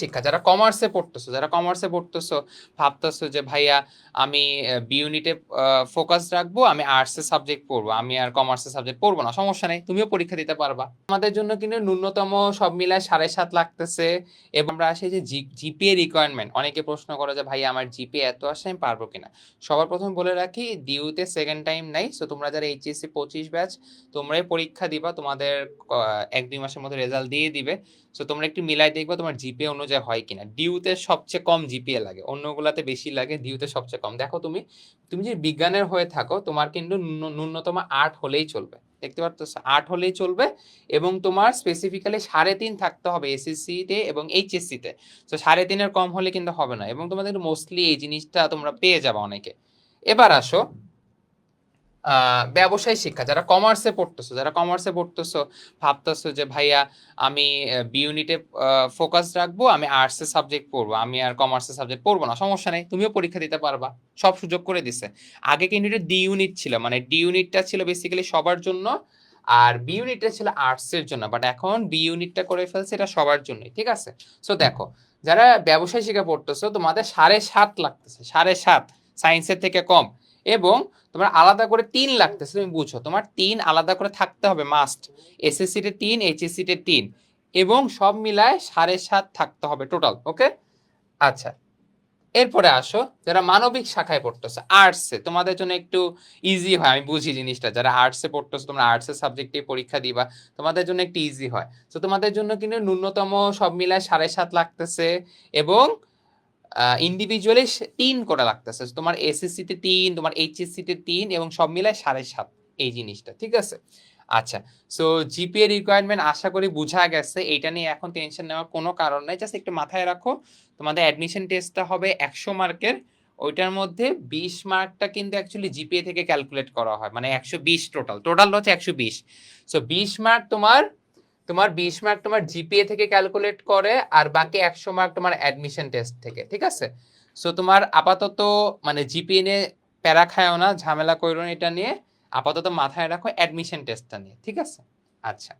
শিক্ষা যারা কমার্সে পড়তেছো, যারা কমার্সে পড়তেছো, ভাবতেছো যে, ভাইয়া, আমি বি ইউনিটে ফোকাস রাখব, আমি আর্টসের সাবজেক্ট পড়ব, আমি আর কমার্সের সাবজেক্ট পড়ব না, সমস্যা নেই, তুমিও পরীক্ষা দিতে পারবা। আমাদের জন্য কিন্তু ন্যূনতম সব মিলায় সাড়ে সাত লাগতেছে, এবং আমরা আসি যে জিপিএ রিকোয়ারমেন্ট অনেকে প্রশ্ন করে যে, ভাইয়া, আমার জিপিএ এত আসে, আমি পারব কিনা? সবার প্রথম বলে রাখি ডিউতে সেকেন্ড টাইম নাই সো তোমরা যারা এইচএসসি পঁচিশ ব্যাচ তোমরাই পরীক্ষা দিবা, তোমাদের এক দুই মাসের মধ্যে রেজাল্ট দিয়ে দিবে সো তোমরা একটু মিলাই দেখবে তোমার জিপিএ অনুযায়ী হয় কিনা। ডিউতে সবচেয়ে কম জিপিএ লাগে, অন্যগুলাতে বেশি লাগে ডিউতে সবচেয়ে কম। দেখো তুমি তুমি যদি বিজ্ঞানের হয়ে থাকো, তোমার কিন্তু ন্যূনতম আট হলেই চলবে। দেখতে পাচ্ছ, আট হলেই চলবে এবং তোমার স্পেসিফিক্যালি সাড়ে তিন থাকতে হবে এসএসসিতে এবং এইচএসসিতে তো। সাড়ে তিনের কম হলে কিন্তু হবে না এবং তোমাদের মোস্টলি এই জিনিসটা তোমরা পেয়ে যাবে অনেকে। এবার আসো ব্যবসায় শিক্ষা, যারা কমার্সে পড়তেছো, যারা কমার্সে পড়তেছো, ভাবতেছো যে ভাইয়া আমি বি ইউনিটে ফোকাস রাখব, আমি আর্টসের সাবজেক্ট পড়ব, আমি আর কমার্সের সাবজেক্ট পড়ব না, সমস্যা নেই, তুমিও পরীক্ষা দিতে পারবা, সব সুযোগ করে দিছে। আগে কিন্তু ডি ইউনিট ছিল মানে ডি ইউনিটটা ছিল বেসিক্যালি সবার জন্য, আর বি ইউনিটটা ছিল আর্টসের জন্য বাট এখন বি ইউনিটটা করে ফেলছে, এটা সবার জন্যই, ঠিক আছে? সো দেখো, যারা ব্যবসায় শিক্ষা পড়তেছো, তোমাদের সাড়ে সাত লাগতেছে, সাড়ে সাত সায়েন্সের থেকে কম, এবং তোমার আলাদা করে তিন লাগতেছে, তুমি বুঝো। তোমার তিন আলাদা করে থাকতে হবে মাস্ট এসএসসি তে তিন এইচএসসি তে তিন, এবং সব মিলায় সাড়ে সাত থাকতে হবে টোটাল ওকে আচ্ছা এরপরে আসো, যারা মানবিক শাখায় পড়তেছে আর্টসে তোমাদের জন্য একটু ইজি হয়, আমি বুঝি জিনিসটা, যারা আর্টসে পড়তেছো, তোমরা আর্টসের সাবজেক্টে পরীক্ষা দিবা, তোমাদের জন্য একটু ইজি হয়। তো তোমাদের জন্য কিন্তু ন্যূনতম সব মিলায় সাড়ে সাত লাগতেছে, এবং ইন্ডিভিজুয়ালি তিন করে লাগতেছে তোমার এসএসসি তে তিন, তোমার এইচএসসি তে তিন এবং সব মিলায় সাড়ে সাত এই জিনিসটা, ঠিক আছে? আচ্ছা সো জিপিএ রিকোয়ারমেন্ট আশা করি বোঝা গেছে। এইটা নিয়ে এখন টেনশন নেওয়ার কোনো কারণ নাই। জাস্ট একটু মাথায় রাখো, তোমাদের অ্যাডমিশন টেস্টটা হবে একশো মার্কের। ওইটার মধ্যে বিশ মার্কটা কিন্তু অ্যাকচুয়ালি জিপিএ থেকে ক্যালকুলেট করা হয়। মানে একশো বিশ টোটাল টোটাল হচ্ছে একশো বিশ। সো বিশ মার্ক তোমার তোমার বিশ মার্ক তোমার জিপিএ থেকে ক্যালকুলেট করে আর বাকি একশো মার্ক তোমার অ্যাডমিশন টেস্ট থেকে, ঠিক আছে? সো তোমার আপাতত মানে জিপিএ নিয়ে প্যারা খায়ও না, ঝামেলা করো না এটা নিয়ে, আপাতত মাথায় রাখো অ্যাডমিশন টেস্টটা নিয়ে, ঠিক আছে? আচ্ছা।